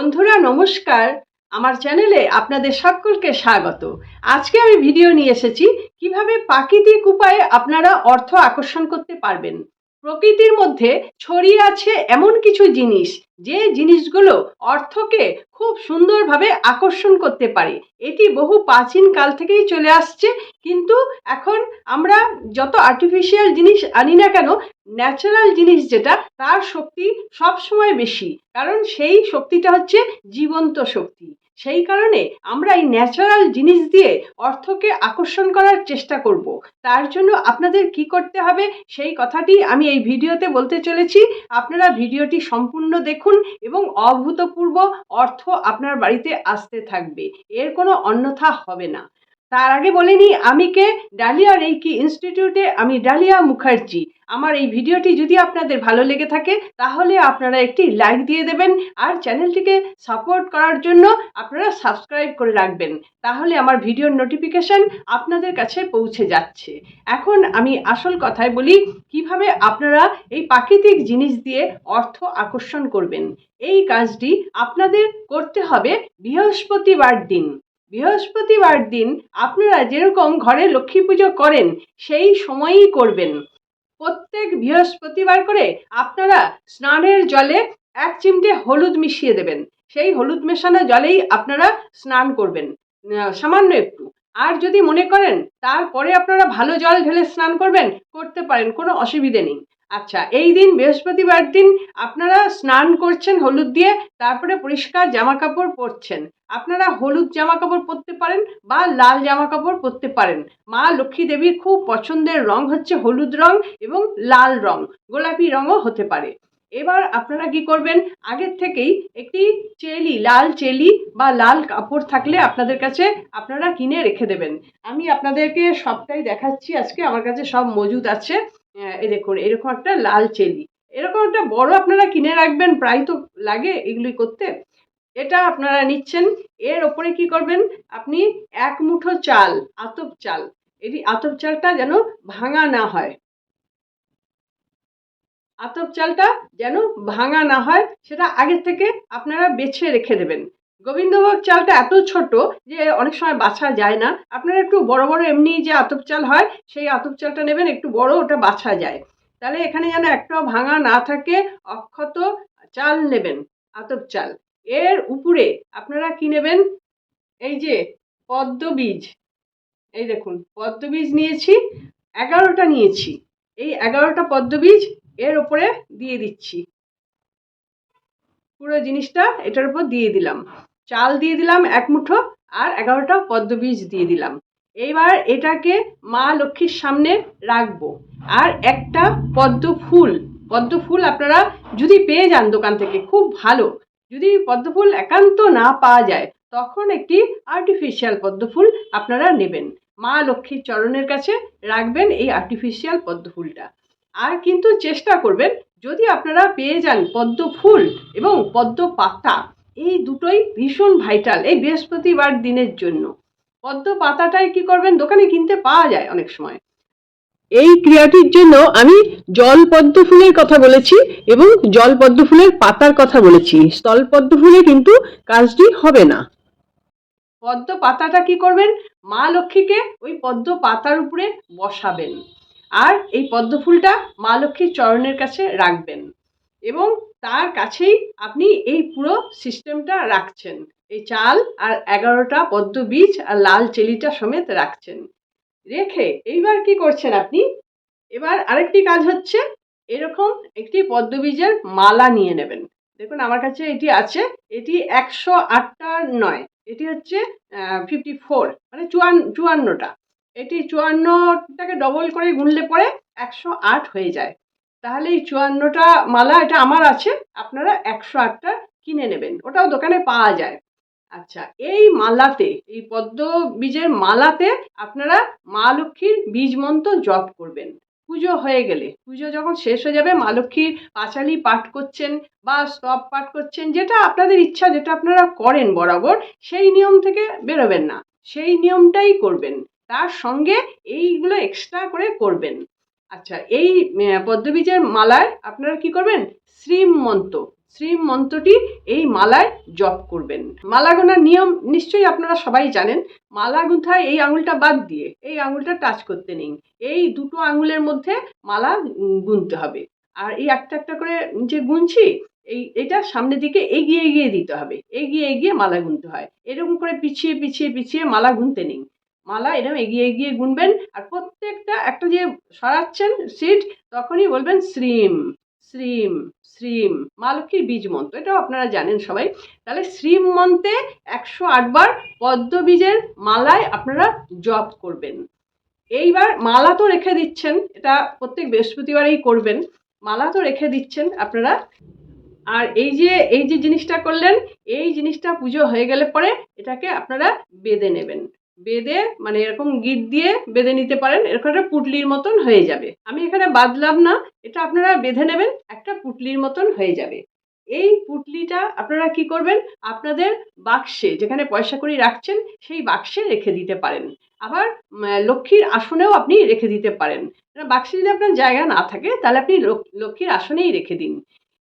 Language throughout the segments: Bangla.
বন্ধুরা, নমস্কার। আমার চ্যানেলে আপনাদের সকলকে স্বাগত। আজকে আমি ভিডিও নিয়ে এসেছি কীভাবে প্রাকৃতিক উপায়ে আপনারা অর্থ আকর্ষণ করতে পারবেন। প্রকৃতির মধ্যে ছড়িয়ে আছে এমন কিছু জিনিস, যে জিনিসগুলো অর্থকে খুব সুন্দরভাবে আকর্ষণ করতে পারে। এটি বহু প্রাচীন কাল থেকেই চলে আসছে, কিন্তু এখন আমরা যত আর্টিফিশিয়াল জিনিস আনি না কেন ন্যাচারাল জিনিস যেটা, তার শক্তি সব সময় বেশি। কারণ সেই শক্তিটা হচ্ছে জীবন্ত শক্তি। সেই কারণে আমরা এই ন্যাচারাল জিনিস দিয়ে অর্থকে আকর্ষণ করার চেষ্টা করব। তার জন্য আপনাদের কি করতে হবে, সেই কথাটি আমি এই ভিডিওতে বলতে চলেছি। আপনারা ভিডিওটি সম্পূর্ণ দেখুন এবং অভূতপূর্ব অর্থ আপনার বাড়িতে আসতে থাকবে। এর কোনো অন্যথা হবে না। তার আগে বলে নিই, আমি কে? ডালিয়া রেইকি ইনস্টিটিউটে আমি ডালিয়া মুখার্জি। আমার এই ভিডিওটি যদি আপনাদের ভালো লেগে থাকে, তাহলে আপনারা একটি লাইক দিয়ে দেবেন আর চ্যানেলটিকে সাপোর্ট করার জন্য আপনারা সাবস্ক্রাইব করে রাখবেন। তাহলে আমার ভিডিওর নোটিফিকেশন আপনাদের কাছে পৌঁছে যাচ্ছে। এখন আমি আসল কথায় বলি, কীভাবে আপনারা এই প্রাকৃতিক জিনিস দিয়ে অর্থ আকর্ষণ করবেন। এই কাজটি আপনাদের করতে হবে বৃহস্পতিবার দিন। বৃহস্পতিবার দিন আপনারা যেরকম ঘরে লক্ষ্মী পুজো করেন, সেই সময়ই করবেন। প্রত্যেক বৃহস্পতিবার করে আপনারা স্নানের জলে এক চিমটে হলুদ মিশিয়ে দেবেন। সেই হলুদ মেশানো জলেই আপনারা স্নান করবেন। সামান্য একটু। আর যদি মনে করেন তারপরে আপনারা ভালো জল ঢেলে স্নান করবেন, করতে পারেন, কোনো অসুবিধে নেই। আচ্ছা এই দিন বৃহস্পতিবার দিন আপনারা স্নান করছেন, হলুদ দিয়ে, তারপরে পরিষ্কার জামা কাপড় পরছেন। আপনারা হলুদ জামা কাপড় পরতে পারেন বা লাল জামা কাপড় পরতে পারেন। মা লক্ষ্মী দেবীর খুব পছন্দের রং হচ্ছে হলুদ রং এবং লাল রং, গোলাপি রঙও হতে পারে। এবার আপনারা কি করবেন, আগের থেকেই একটি চেলি, লাল চেলি বা লাল কাপড় থাকলে আপনাদের কাছে আপনারা কিনে রেখে দেবেন। আমি আপনাদেরকে সবটাই দেখাচ্ছি, আজকে আমার কাছে সব মজুদ আছে। আহ, এই দেখুন এরকম একটা লাল চেলি। এরকম একটা বড় আপনারা কিনে রাখবেন প্রায় তো লাগে এগুলি করতে। এটা আপনারা নিচ্ছেন এর ওপরে কি করবেন আপনি এক মুঠো চাল আতপ চাল এটি আতপ চালটা যেন ভাঙা না হয়। আতপ চালটা যেন ভাঙা না হয় সেটা আগে থেকে আপনারা বেছে রেখে দেবেন। গোবিন্দভোগ চালটা এত ছোট যে অনেক সময় বাছা যায় না। আপনারা একটু বড় বড় এমনি যে আতপ চাল হয়, সেই আতপ চালটা নেবেন, একটু বড় ওটা বাছা যায়। তাহলে এখানে যেন একটাও ভাঙা না থাকে, অক্ষত চাল নেবেন, আতপ চাল। এর উপরে আপনারা কি নেবেন? এই যে পদ্ম বীজ। এই দেখুন, পদ্ম বীজ নিয়েছি, এগারোটা নিয়েছি। এই এগারোটা পদ্ম বীজ এর উপরে দিয়ে দিচ্ছি। পুরো জিনিসটা এটার উপর দিয়ে দিলাম। চাল দিয়ে দিলাম এক মুঠো আর এগারোটা পদ্ম বীজ দিয়ে দিলাম। এইবার এটাকে মা লক্ষ্মীর সামনে রাখব। আর একটা পদ্ম ফুল পদ্ম ফুল আপনারা যদি পেয়ে যান দোকান থেকে, খুব ভালো। যদি পদ্ম ফুল একান্ত না পাওয়া যায়, তখন একটি আর্টিফিশিয়াল পদ্ম ফুল আপনারা নেবেন। মা লক্ষ্মীর চরণের কাছে রাখবেন এই আর্টিফিশিয়াল পদ্ম ফুলটা। আর কিন্তু চেষ্টা করবেন, যদি আপনারা পেয়ে যান পদ্ম ফুল এবং পদ্ম পাতা এই দুটোই ভীষণ ভাইটাল এই বৃহস্পতিবার দিনের জন্য। পদ্ম পাতাটাই কি করবেন? দোকানে কিনতে পাওয়া যায় অনেক সময়। এই ক্রিয়াটির জন্য আমি জল পদ্ম ফুলের কথা বলেছি এবং জল পদ্ম ফুলের পাতার কথা বলেছি। স্থল পদ্ম ফুলে কিন্তু কাজটি হবে না। পদ্ম পাতাটা কি করবেন? মা লক্ষ্মীকে ওই পদ্ম পাতার উপরে বসাবেন। আর এই পদ্ম ফুলটা মা লক্ষ্মীর চরণের কাছে রাখবেন। এবং তার কাছেই আপনি এই পুরো সিস্টেমটা রাখছেন। এই চাল আর এগারোটা পদ্ম বীজ আর লাল চেলিটা সমেত রাখছেন। রেখে এইবার কি করছেন আপনি? এবার আরেকটি কাজ হচ্ছে, এরকম একটি পদ্ম বীজের মালা নিয়ে নেবেন। দেখুন, আমার কাছে এটি আছে। এটি একশো আটটা নয়, এটি হচ্ছে ফিফটি ফোর মানে চুয়ান্ন চুয়ান্নটা। এটি চুয়ান্নটাকে ডবল করে গুনলে পরে একশো আট হয়ে যায়। তাহলে এই চুয়ান্নটা মালা এটা আমার আছে, আপনারা একশো আটটা কিনে নেবেন। ওটাও দোকানে পাওয়া যায়। আচ্ছা এই মালাতে, এই পদ্ম বীজের মালাতে আপনারা মা লক্ষ্মীর বীজ মন্ত্র জপ করবেন। পুজো হয়ে গেলে, পুজো যখন শেষ হয়ে যাবে, মা লক্ষ্মীর পাঁচালি পাঠ করছেন বা স্তব পাঠ করছেন, যেটা আপনাদের ইচ্ছা, যেটা আপনারা করেন বরাবর, সেই নিয়ম থেকে বেরোবেন না। সেই নিয়মটাই করবেন। তার সঙ্গে এইগুলো এক্সট্রা করে করবেন। আচ্ছা এই পদ্মবীজের মালায় আপনারা কি করবেন? শ্রীম মন্ত্র শ্রীম মন্ত্রটি এই মালায় জপ করবেন। মালা গোনার নিয়ম নিশ্চয়ই আপনারা সবাই জানেন। মালা গুঁথায় এই আঙুলটা বাদ দিয়ে, এই আঙুলটা টাচ করতে নেই এই দুটো আঙুলের মধ্যে মালা গুনতে হবে। আর এই একটা একটা করে যে গুনছি, এই, এটা সামনের দিকে এগিয়ে এগিয়ে দিতে হবে। এগিয়ে এগিয়ে মালা গুনতে হয়। এরকম করে পিছিয়ে পিছিয়ে পিছিয়ে মালা গুনতে নেই মালা এরকম এগিয়ে এগিয়ে গুনবেন আর প্রত্যেকটা একটা যে সরাচ্ছেন সিট তখনই বলবেন শ্রীম শ্রীম শ্রীম মা লক্ষ্মীর বীজ মন্ত্র, এটাও আপনারা জানেন সবাই। তাহলে শ্রীম মন্ত্রে একশো আটবার পদ্ম বীজের মালায় আপনারা জপ করবেন। এইবার মালা তো রেখে দিচ্ছেন, এটা প্রত্যেক বৃহস্পতিবারেই করবেন, মালা তো রেখে দিচ্ছেন আপনারা। আর এই যে এই যে জিনিসটা করলেন, এই জিনিসটা পুজো হয়ে গেলে পরে এটাকে আপনারা বেঁধে নেবেন। বেঁধে মানে এরকম গিট দিয়ে বেঁধে নিতে পারেন, এরকম একটা পুটলির মতন হয়ে যাবে। আমি এখানে বাঁধলাম না, এটা আপনারা বেঁধে নেবেন, একটা পুটলির মতন হয়ে যাবে। এই পুটলিটা আপনারা কি করবেন? আপনাদের বাক্সে, যেখানে পয়সা করি রাখছেন, সেই বাক্সে রেখে দিতে পারেন। আবার লক্ষ্মীর আসনেও আপনি রেখে দিতে পারেন। বাক্সে যদি আপনার জায়গা না থাকে, তাহলে আপনি লক- লক্ষ্মীর আসনেই রেখে দিন।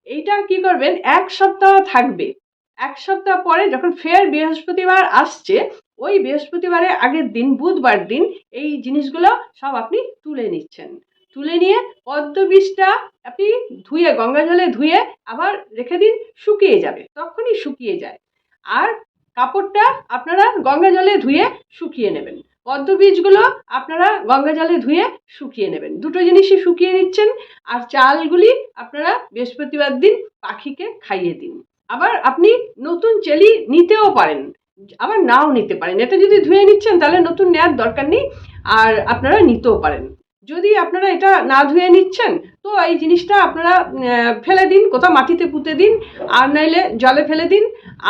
এইটা কি করবেন? এক সপ্তাহ থাকবে। এক সপ্তাহ পরে যখন ফের বৃহস্পতিবার আসছে ওই বৃহস্পতিবারে আগের দিন, বুধবার দিন এই জিনিসগুলো সব আপনি তুলে নিচ্ছেন। তুলে নিয়ে পদ্ম বীজটা আপনি ধুয়ে গঙ্গা জলে ধুয়ে আবার রেখে দিন, শুকিয়ে যাবে, তখনই শুকিয়ে যায়। আর কাপড়টা আপনারা গঙ্গা জলে ধুয়ে শুকিয়ে নেবেন। পদ্ম বীজগুলো আপনারা গঙ্গা জলে ধুয়ে শুকিয়ে নেবেন। দুটো জিনিসই শুকিয়ে নিচ্ছেন, আর চালগুলি আপনারা বৃহস্পতিবার দিন পাখিকে খাইয়ে দিন। আবার আপনি নতুন চেলি নিতেও পারেন। আবার নাও নিতে পারেন। এটা যদি ধুয়ে নিচ্ছেন, তাহলে নতুন নেওয়ার দরকার নেই, আর আপনারা নিতেও পারেন। যদি আপনারা এটা না ধুয়ে নিচ্ছেন, তো এই জিনিসটা আপনারা ফেলে দিন, কোথাও মাটিতে পুঁতে দিন, আর নাইলে জলে ফেলে দিন।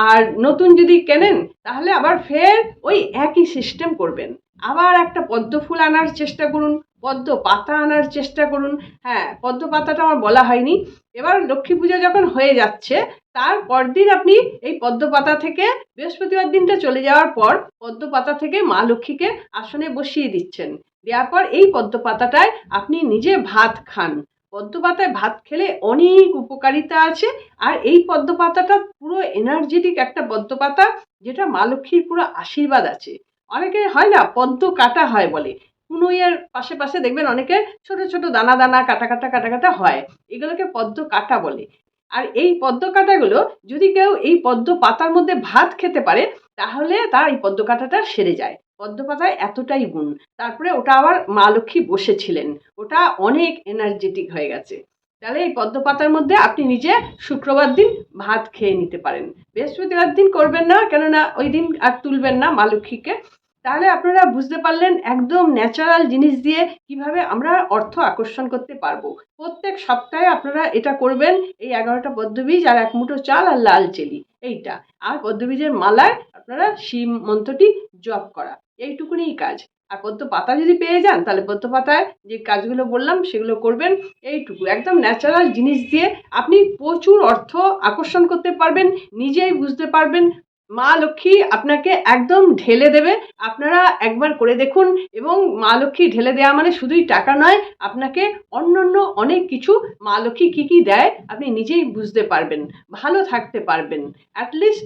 আর নতুন যদি কেনেন, তাহলে আবার ফের ওই একই সিস্টেম করবেন। আবার একটা পদ্ম ফুল আনার চেষ্টা করুন। পদ্ম পাতা আনার চেষ্টা করুন। হ্যাঁ পদ্ম পাতাটা আমার বলা হয়নি। এবার লক্ষ্মী পুজো যখন হয়ে যাচ্ছে, তার পরদিন আপনি এই পদ্ম পাতা থেকে বৃহস্পতিবার দিনটা চলে যাওয়ার পর পদ্ম পাতা থেকে মা লক্ষ্মীকে আসনে বসিয়ে দিচ্ছেন। দেওয়ার পর এই পদ্ম পাতাটায় আপনি নিজে ভাত খান। পদ্ম পাতায় ভাত খেলে অনেক উপকারিতা আছে আর এই পদ্ম পাতাটা পুরো এনার্জেটিক একটা পদ্ম পাতা, যেটা মা লক্ষ্মীর পুরো আশীর্বাদ আছে। অনেকে হয় না, পদ্ম কাটা হয় বলে। কুনুইয়ের পাশে পাশে দেখবেন অনেকে ছোট ছোট দানা দানা, কাটা কাটা কাটা কাটা হয়। এগুলোকে পদ্ম কাটা বলে। আর এই পদ্ম কাটাগুলো যদি কেউ এই পদ্ম পাতার মধ্যে ভাত খেতে পারে, তাহলে তার এই পদ্ম কাটাটা সেরে যায়। পদ্ম পাতায় এতটাই গুণ। তারপরে ওটা আবার মা লক্ষ্মী বসেছিলেন। ওটা অনেক এনার্জেটিক হয়ে গেছে। তাহলে এই পদ্ম পাতার মধ্যে আপনি নিজে শুক্রবার দিন ভাত খেয়ে নিতে পারেন। বৃহস্পতিবার দিন করবেন না, কেননা ওই দিন আর তুলবেন না মা লক্ষ্মীকে। তাহলে আপনারা বুঝতে পারলেন একদম ন্যাচারাল জিনিস দিয়ে কীভাবে আমরা অর্থ আকর্ষণ করতে পারব। প্রত্যেক সপ্তাহে আপনারা এটা করবেন, এই এগারোটা পদ্মবীজ আর এক মুঠো চাল আর লাল চেলি এইটা। আর পদ্মবীজের মালায় আপনারা শিব মন্ত্রটি জপ করা, এইটুকুনিই কাজ। আর পদ্ম পাতা যদি পেয়ে যান, তাহলে পদ্ম পাতায় যে কাজগুলো বললাম, সেগুলো করবেন, এইটুকু। একদম ন্যাচারাল জিনিস দিয়ে আপনি প্রচুর অর্থ আকর্ষণ করতে পারবেন, নিজেই বুঝতে পারবেন মা লক্ষ্মী আপনাকে একদম ঢেলে দেবে। আপনারা একবার করে দেখুন এবং মা লক্ষ্মী ঢেলে দেওয়া মানে শুধুই টাকা নয়, আপনাকে অন্যান্য অনেক কিছু মা লক্ষ্মী কী কী দেয় আপনি নিজেই বুঝতে পারবেন, ভালো থাকতে পারবেন। অ্যাটলিস্ট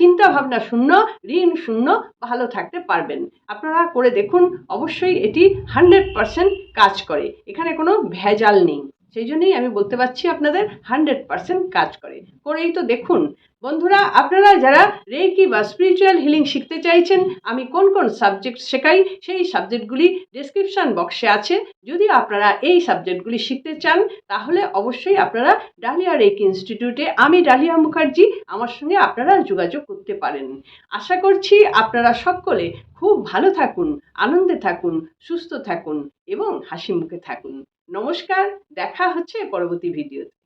চিন্তা ভাবনা শূন্য, ঋণ শূন্য, ভালো থাকতে পারবেন। আপনারা করে দেখুন, অবশ্যই এটি হান্ড্রেড পারসেন্ট কাজ করে। এখানে কোনো ভেজাল নেই। সেই জন্যই আমি বলতে পারছি আপনাদের হান্ড্রেড পারসেন্ট কাজ করে। করেই তো দেখুন। বন্ধুরা, আপনারা যারা রেকি বা স্পিরিচুয়াল হিলিং শিখতে চাইছেন, আমি কোন কোন সাবজেক্ট শেখাই, সেই সাবজেক্টগুলি ডেসক্রিপশন বক্সে আছে। যদি আপনারা এই সাবজেক্টগুলি শিখতে চান, তাহলে অবশ্যই আপনারা ডালিয়া রেকি ইনস্টিটিউটে আমি ডালিয়া মুখার্জি, আমার সঙ্গে আপনারা যোগাযোগ করতে পারেন। আশা করছি আপনারা সকলে খুব ভালো থাকুন, আনন্দে থাকুন, সুস্থ থাকুন এবং হাসি মুখে থাকুন। নমস্কার, দেখা হচ্ছে পরবর্তী ভিডিওতে